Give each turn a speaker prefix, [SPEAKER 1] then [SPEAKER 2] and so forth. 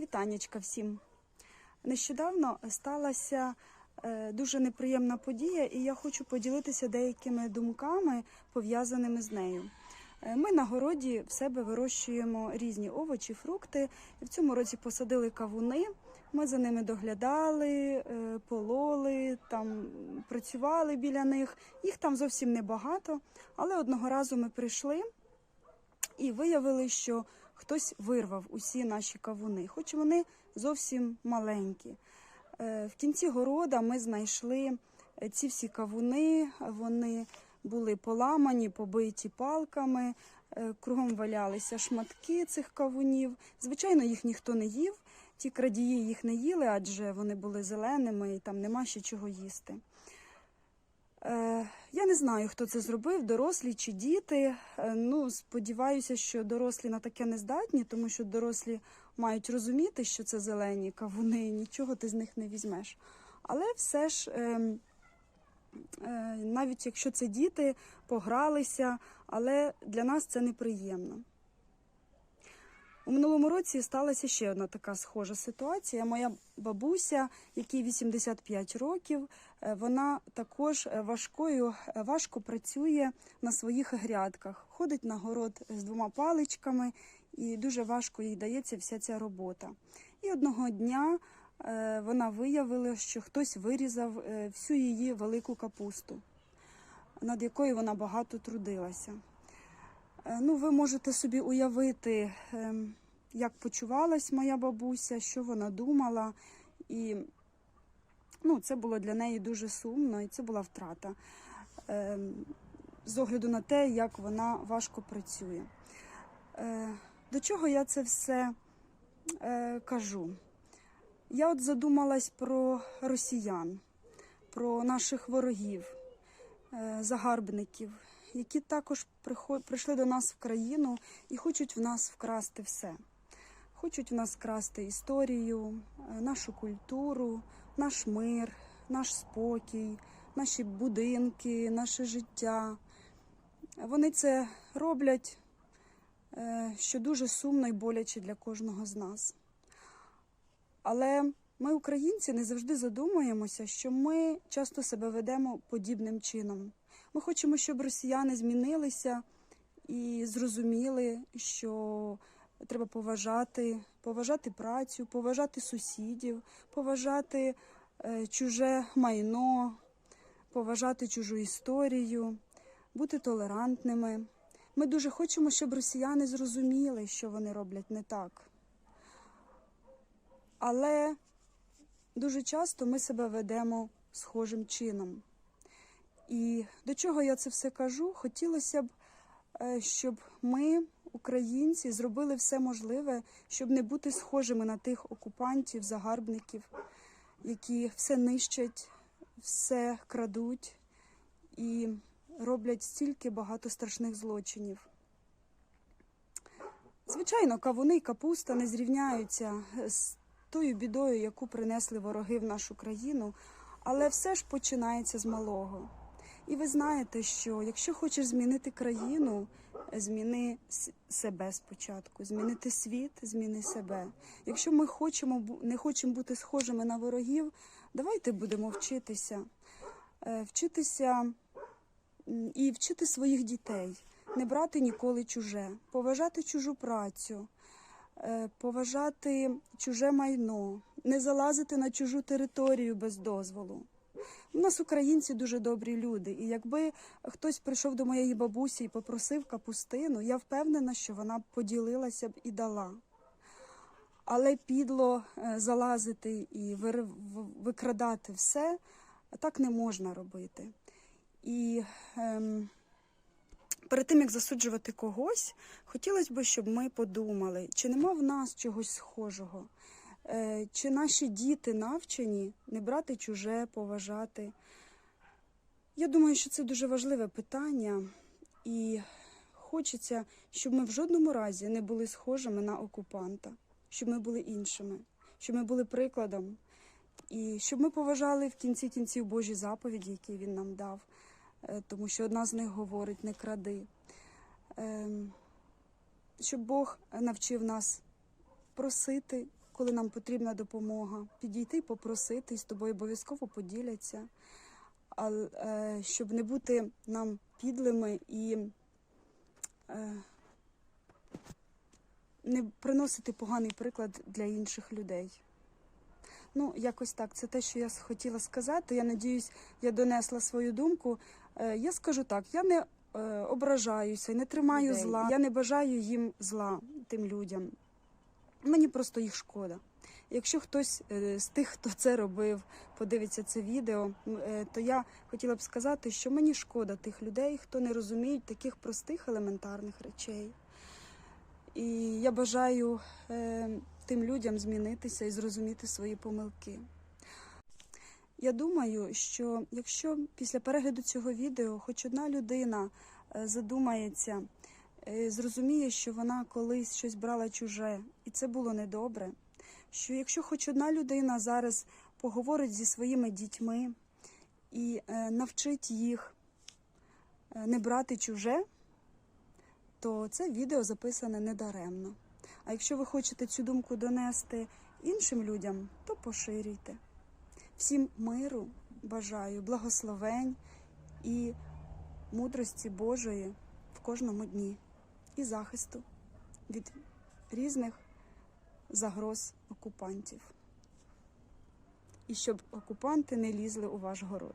[SPEAKER 1] Вітаннячка всім. Нещодавно сталася е, дуже неприємна подія, і я хочу поділитися деякими думками, пов'язаними з нею. Е, Ми на городі в себе вирощуємо різні овочі, фрукти. В цьому році посадили кавуни. Ми за ними доглядали, е, пололи, там працювали біля них. Їх там зовсім небагато. Але одного разу ми прийшли і виявили, що хтось вирвав усі наші кавуни, хоч вони зовсім маленькі. Е, В кінці города ми знайшли е, ці всі кавуни, вони були поламані, побиті палками, е, кругом валялися шматки цих кавунів. Звичайно, їх ніхто не їв. Ті крадії їх не їли, адже вони були зеленими і там нема ще чого їсти. Е, Я не знаю, хто це зробив, дорослі чи діти. Е, Ну, сподіваюся, що дорослі на таке не здатні, тому що дорослі мають розуміти, що це зелені кавуни, нічого ти з них не візьмеш. Але все ж, ем, е, навіть якщо це діти, погралися, але для нас це неприємно. У минулому році сталася ще одна така схожа ситуація. Моя бабуся, якій 85 років, е, вона також е, важкою е, важко працює на своїх грядках, ходить на город з двома паличками, і дуже важко їй дається вся ця робота. І одного дня вона виявила, що хтось вирізав всю її велику капусту, над якою вона багато трудилася. Е, Ну, ви можете собі уявити, ем, як почувалась моя бабуся, що вона думала. І ну, це було для неї дуже сумно, і це була втрата ем, з огляду на те, як вона важко працює. Е, До чого я це все е, кажу? Я от задумалась про росіян, про наших ворогів, загарбників, які також прийшли до нас в країну і хочуть в нас вкрасти все. Хочуть в нас вкрасти історію, е, нашу культуру, наш мир, наш спокій, наші будинки, наше життя. Вони це роблять, е, що дуже сумно і боляче для кожного з нас. Але ми, українці, не завжди задумуємося, що ми часто себе ведемо подібним чином. Ми хочемо, щоб росіяни змінилися і зрозуміли, що треба поважати, поважати працю, поважати сусідів, поважати е, чуже майно, поважати чужу історію, бути толерантними. Ми дуже хочемо, щоб росіяни зрозуміли, що вони роблять не так. Але дуже часто ми себе ведемо схожим чином. І до чого я це все кажу? Хотілося б, е, щоб ми, українці, зробили все можливе, щоб не бути схожими на тих окупантів, загарбників, які все нищать, все крадуть і роблять стільки багато страшних злочинів. Звичайно, кавуни і капуста не зрівняються з тою бідою, яку принесли вороги в нашу країну, але все ж починається з малого. І ви знаєте, що якщо хочеш змінити країну, зміни себе спочатку, змінити світ, зміни себе. Якщо ми хочемо не хочемо бути схожими на ворогів, давайте будемо вчитися, Е, вчитися і вчити своїх дітей, не брати ніколи чуже, поважати чужу працю, е, поважати чуже майно, не залазити на чужу територію без дозволу. У нас українці дуже добрі люди, і якби хтось прийшов до моєї бабусі і попросив капустину, я впевнена, що вона б поділилася б і дала. Але підло е, залазити і викрадати все так не можна робити. І ем, перед тим як засуджувати когось, хотілося б, щоб ми подумали, чи нема в нас чогось схожого. Е, Чи наші діти навчені не брати чуже, поважати? Я думаю, що це дуже важливе питання, і хочеться, щоб ми в жодному разі не були схожими на окупанта, щоб ми були іншими, щоб ми були прикладом, і щоб ми поважали в кінці кінців Божі заповіді, які він нам дав, Е, тому що одна з них говорить не кради. Ем, Щоб Бог навчив нас просити, коли нам потрібна допомога, підійти попросити, і з тобою обов'язково поділяться. А, е, щоб не бути нам підлими і е, не приносити поганий приклад для інших людей. Ну, якось так. Це те, що я хотіла сказати. Я надіюсь, я донесла свою думку. Е, Я скажу так: я не е, ображаюся, не тримаю зла. Я не бажаю їм зла тим людям. Мені просто їх шкода. Якщо хтось е, з тих, хто це робив, подивиться це відео, е, то я хотіла б сказати, що мені шкода тих людей, хто не розуміють таких простих елементарних речей. І я бажаю е, тим людям змінитися і зрозуміти свої помилки. Я думаю, що якщо після перегляду цього відео хоч одна людина задумається, зрозуміє, що вона колись щось брала чуже, і це було недобре. Що якщо хоч одна людина зараз поговорить зі своїми дітьми і е, навчить їх е, не брати чуже, то це відео записане недаремно. А якщо ви хочете цю думку донести іншим людям, то поширюйте. Всім миру бажаю, благословень і мудрості Божої в кожному дні і захисту від різних загроз окупантів. І щоб окупанти не лізли у ваш город.